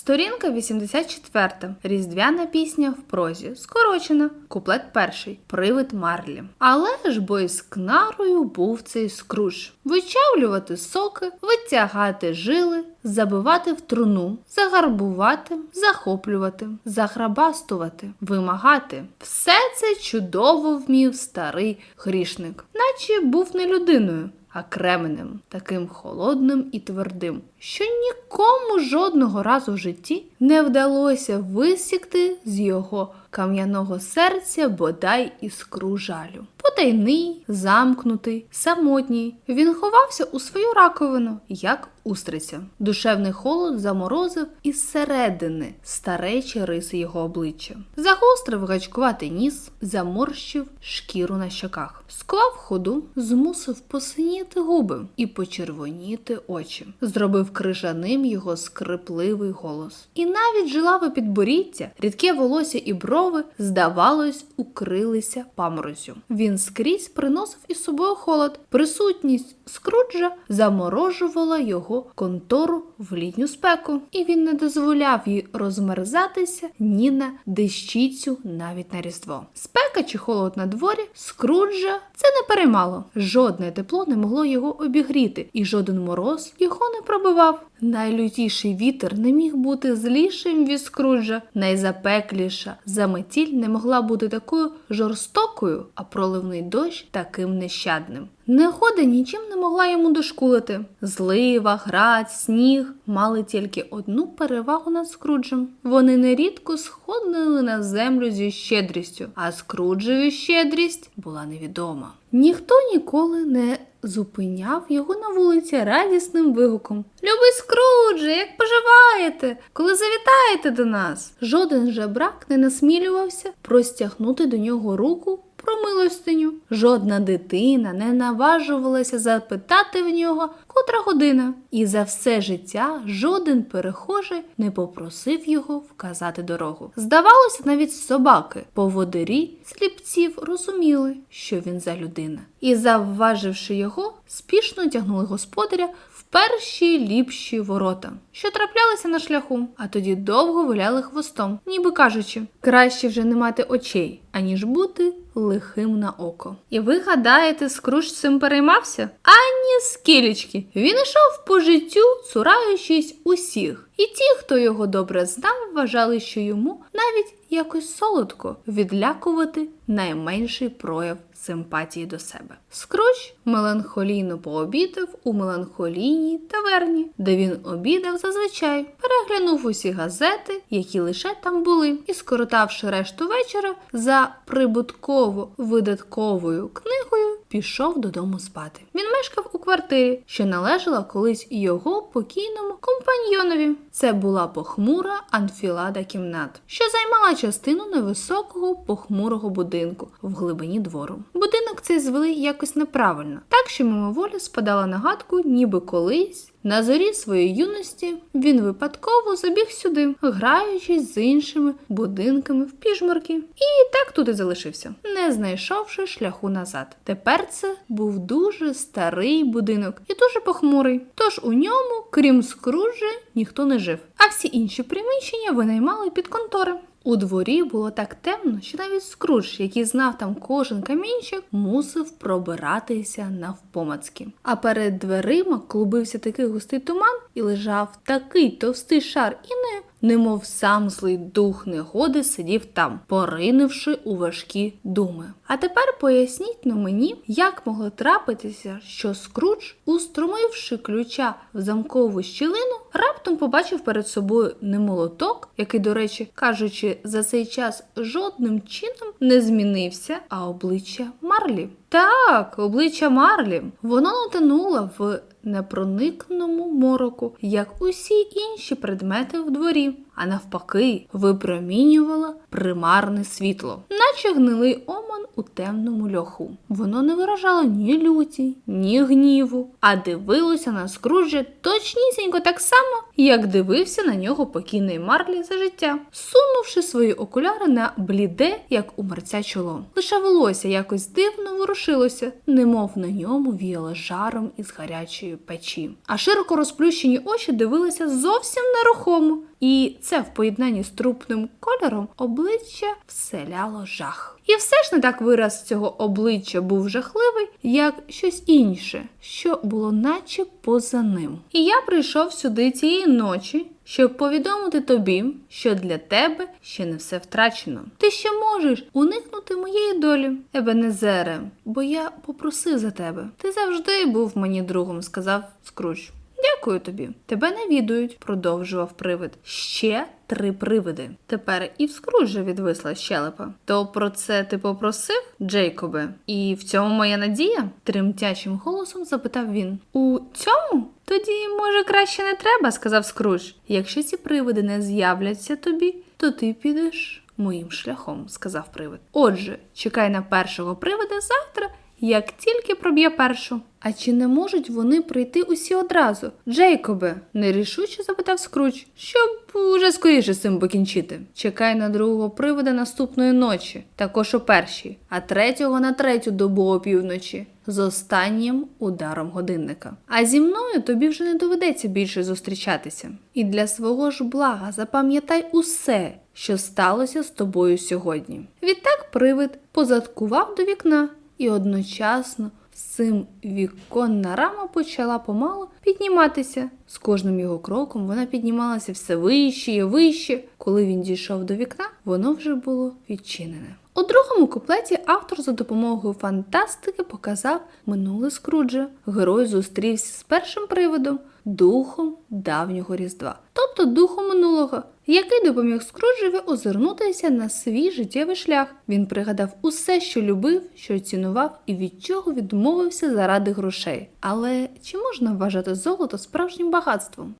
Сторінка 84. Різдвяна пісня в прозі. Скорочена. Куплет перший. Привид Марлі. Але ж бо із кнарою був цей скруж. Вичавлювати соки, витягати жили, забивати в труну, загарбувати, захоплювати, захрабастувати, вимагати. Все це чудово вмів старий грішник, наче був не людиною, а кременем, таким холодним і твердим, що нікому жодного разу в житті не вдалося висікти з його кам'яного серця бодай іскру жалю. Потайний, замкнутий, самотній. Він ховався у свою раковину, як устриця. Душевний холод заморозив із середини старечі риси його обличчя. Загострив гачкуватий ніс, заморщив шкіру на щоках, склав ходу, змусив посиніти губи і почервоніти очі. Зробив крижаним його скрипливий голос. І навіть жилаве підборіддя, рідке волосся і брови, здавалось, укрилися паморозю. Він скрізь приносив із собою холод. Присутність скруджа заморожувала його контору в літню спеку, і він не дозволяв їй розмерзатися ні на дещицю, навіть на різдво. Спека чи холод на дворі скруджа це не переймало. Жодне тепло не могло його обігріти, і жоден мороз його не пробивав. Найлютіший вітер не міг бути злішим від скруджа, найзапекліша заметіль не могла бути такою жорстокою, а проливний дощ таким нещадним. Негода нічим не могла йому дошкулити. Злива, град, сніг мали тільки одну перевагу над скруджем. Вони нерідко сходили на землю зі щедрістю, а скруджеві щедрість була невідома. Ніхто ніколи не зупиняв його на вулиці радісним вигуком. Любий скрудже, як поживаєте, коли завітаєте до нас? Жоден жебрак не насмілювався простягнути до нього руку про милостиню. Жодна дитина не наважувалася запитати в нього, котра година. І за все життя жоден перехожий не попросив його вказати дорогу. Здавалося, навіть собаки, поводирі сліпців розуміли, що він за людина. І, завваживши його, спішно тягнули господаря в перші ліпші ворота, що траплялися на шляху, а тоді довго виляли хвостом, ніби кажучи, краще вже не мати очей, аніж бути лихим на око. І ви гадаєте, Скруш цим переймався? Ані скілечки. Він йшов по життю, цураючись усіх. І ті, хто його добре знав, вважали, що йому навіть якось солодко відлякувати найменший прояв симпатії до себе. Скруч меланхолійно пообідав у меланхолійній таверні, де він обідав зазвичай, переглянув усі газети, які лише там були, і, скоротавши решту вечора, за прибутково-видатковою книгою пішов додому спати. Він мешкав у квартирі, що належала колись його покійному компаньйонові. Це була похмура анфілада кімнат, що займала частину невисокого похмурого будинку в глибині двору. Будинок цей звели якось неправильно, так що мимоволі спадала нагадку, ніби колись. На зорі своєї юності він випадково забіг сюди, граючись з іншими будинками в піжмурки. І так тут і залишився, не знайшовши шляху назад. Тепер це був дуже старий будинок і дуже похмурий. Тож у ньому, крім скружі, ніхто не жив, а всі інші приміщення винаймали під контори. У дворі було так темно, що навіть скрудж, який знав там кожен камінчик, мусив пробиратися навпомацьки. А перед дверима клубився такий густий туман і лежав такий товстий шар інею, немов сам злий дух негоди сидів там, поринивши у важкі думи. А тепер поясніть на мені, як могло трапитися, що Скрудж, устромивши ключа в замкову щілину, раптом побачив перед собою не молоток, який, до речі, кажучи, за цей час жодним чином не змінився, а обличчя Марлі. Так, обличчя Марлі. Воно натонуло в непроникному мороку, як усі інші предмети в дворі, а навпаки, випромінювало примарне світло, наче гнилий оман у темному льоху. Воно не виражало ні люті, ні гніву, а дивилося на скруджа точнісінько так само, як дивився на нього покійний Марлі за життя, сунувши свої окуляри на бліде, як у мерця чоло. Лише волосся якось дивно ворушилося, немов на ньому віяло жаром із гарячої печі. А широко розплющені очі дивилися зовсім нерухомо, і це в поєднанні з трупним кольором обличчя вселяло жах. І все ж не так вираз цього обличчя був жахливий, як щось інше, що було наче поза ним. І я прийшов сюди цієї ночі, щоб повідомити тобі, що для тебе ще не все втрачено. Ти ще можеш уникнути моєї долі, Ебенезере, бо я попросив за тебе. Ти завжди був мені другом, сказав Скрудж. Дякую тобі. Тебе навідують, продовжував привид. Ще три привиди. Тепер і в Скруджа відвисла щелепа. То про це ти попросив, Джейкобе? І в цьому моя надія? тремтячим голосом запитав він. У цьому? Тоді, може, краще не треба, сказав Скрудж. Якщо ці привиди не з'являться тобі, то ти підеш моїм шляхом, сказав привид. Отже, чекай на першого привида завтра як тільки проб'є першу. А чи не можуть вони прийти усі одразу? Джейкобе, нерішуче запитав Скрудж, щоб уже скоріше з цим покінчити. Чекай на другого привода наступної ночі, також о першій, а третього на третю добу опівночі. З останнім ударом годинника. А зі мною тобі вже не доведеться більше зустрічатися. І для свого ж блага запам'ятай усе, що сталося з тобою сьогодні. Відтак привид позадкував до вікна і одночасно з цим віконна рама почала помалу підніматися. З кожним його кроком вона піднімалася все вище і вище. Коли він дійшов до вікна, воно вже було відчинене. У другому куплеті автор за допомогою фантастики показав минуле Скруджа. Герой зустрівся з першим приводом, духом давнього різдва, тобто духом минулого, який допоміг Скруджеві озирнутися на свій життєвий шлях. Він пригадав усе, що любив, що цінував і від чого відмовився заради грошей. Але чи можна вважати золото справжнім багатством?